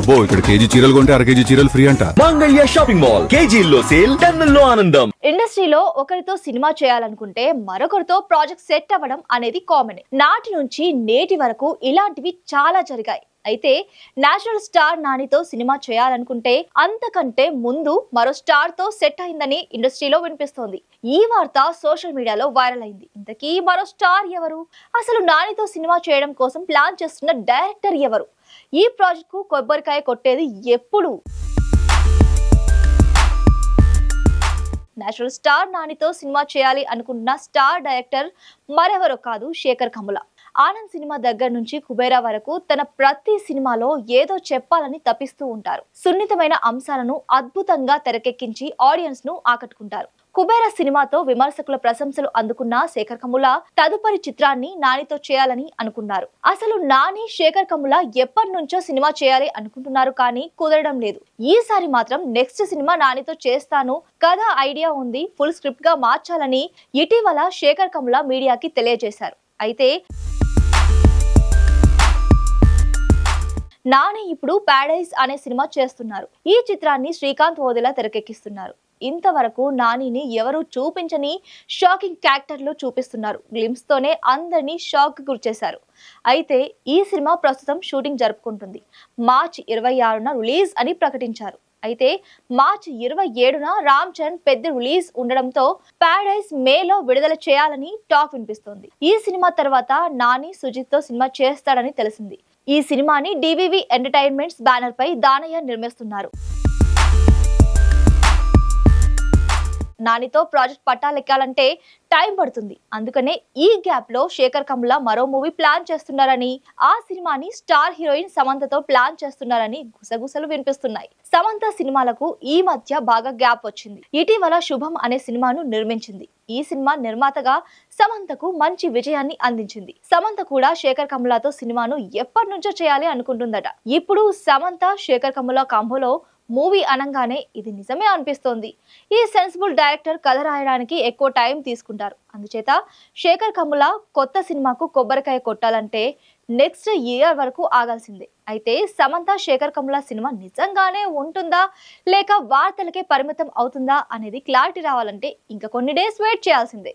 అబ్బో ఇక్కడ కేజీ చీరలు కొంటే అర కేజీ చీరలు ఫ్రీ అంట. Mangalya shopping mall. కేజీల్లో సేల్ టన్నుల్లో ఆనందం. ఇండస్ట్రీలో ఒకరితో సినిమా చేయాలనుకుంటే మరొకరితో ప్రాజెక్ట్ సెట్ అవ్వడం అనేది కామన్. నాటి నుంచి నేటి వరకు ఇలాంటివి చాలా జరిగాయి. అయితే నేషనల్ స్టార్ నానితో సినిమా చేయాలనుకుంటే అంతకంటే ముందు మరో స్టార్తో సెట్ అయిందని ఇండస్ట్రీలో వినిపిస్తోంది. ఈ వార్త సోషల్ మీడియాలో వైరల్ అయింది. ఇంతకీ మరో స్టార్ ఎవరు? అసలు నానితో సినిమా చేయడం కోసం ప్లాన్ చేస్తున్న డైరెక్టర్ ఎవరు? ఈ ప్రాజెక్ట్ కొబ్బరికాయ కొట్టేది ఎప్పుడు? నేచురల్ స్టార్ నానితో సినిమా చేయాలి అనుకున్న స్టార్ డైరెక్టర్ మరెవరో కాదు శేఖర్ కమల. ఆనంద్ సినిమా దగ్గర నుంచి కుబేరా వరకు తన ప్రతి సినిమాలో ఏదో చెప్పాలని తపిస్తూ ఉంటారు. సున్నితమైన అంశాలను అద్భుతంగా తెరకెక్కించి ఆడియన్స్ను ఆకట్టుకుంటారు. కుబేర సినిమాతో విమర్శకుల ప్రశంసలు అందుకున్న శేఖర్ కమ్ముల తదుపరి చిత్రాన్ని నానితో చేయాలని అనుకున్నారు. అసలు నాని శేఖర్ కమ్ముల ఎప్పటి నుంచో సినిమా చేయాలి అనుకుంటున్నారు కానీ కుదరడం లేదు. ఈసారి మాత్రం నెక్స్ట్ సినిమా నానితో చేస్తాను కథ ఐడియా ఉంది ఫుల్ స్క్రిప్ట్గా మార్చాలని ఇటీవల శేఖర్ కమ్ముల మీడియాకి తెలియజేశారు. అయితే నాని ఇప్పుడు ప్యాడైస్ అనే సినిమా చేస్తున్నారు. ఈ చిత్రాన్ని శ్రీకాంత్ ఓదెలా తెరకెక్కిస్తున్నారు. ఇంతవరకు నానిని ఎవరు చూపించని షాకింగ్ క్యారెక్టర్లు చూపిస్తున్నారు. గ్లిమ్స్ తోనే అందరినీ షాక్ గురిచేశారు. అయితే ఈ సినిమా ప్రస్తుతం షూటింగ్ జరుపుకుంటుంది. మార్చి ఇరవై ఆరున రిలీజ్ అని ప్రకటించారు. అయితే మార్చి ఇరవై ఏడున రామ్ చరణ్ పెద్ద రిలీజ్ ఉండడంతో ప్యారడైజ్ మేలో విడుదల చేయాలని టాక్ వినిపిస్తోంది. ఈ సినిమా తర్వాత నాని సుజిత్తో సినిమా చేస్తాడని తెలిసింది. ఈ సినిమాని డివివి ఎంటర్టైన్మెంట్స్ బ్యానర్ పై దానయ్య నిర్మిస్తున్నారు. నానితో ప్రాజెక్ట్ పట్టాలెక్కాలంటే టైం పడుతుంది. అందుకనే ఈ గ్యాప్లో శేఖర్ కమ్ల మరో మూవీ ప్లాన్ చేస్తున్నారని ఆ సినిమాని స్టార్ హీరోయిన్ సమంతతో ప్లాన్ చేస్తున్నారని గుసగుసలు వినిపిస్తున్నాయి. సమంత సినిమాలకు ఈ మధ్య బాగా గ్యాప్ వచ్చింది. ఇటీవల శుభం అనే సినిమాను నిర్మించింది. ఈ సినిమా నిర్మాతగా సమంతకు మంచి విజయాన్ని అందించింది. సమంత కూడా శేఖర్ కమలాతో సినిమాను ఎప్పటి నుంచో చేయాలి అనుకుంటుందట. ఇప్పుడు సమంత శేఖర్ కమల కాంబోలో మూవీ అనగానే ఇది నిజమే అనిపిస్తోంది. ఈ సెన్సిబుల్ డైరెక్టర్ కథ రాయడానికి ఎక్కువ టైం తీసుకుంటారు. అందుచేత శేఖర్ కమ్ముల కొత్త సినిమాకు కొబ్బరికాయ కొట్టాలంటే నెక్స్ట్ ఇయర్ వరకు ఆగాల్సిందే. అయితే సమంత శేఖర్ కమ్ముల సినిమా నిజంగానే ఉంటుందా? లేక వార్తలకే పరిమితం అవుతుందా? అనేది క్లారిటీ రావాలంటే ఇంకా కొన్ని డేస్ వెయిట్ చేయాల్సిందే.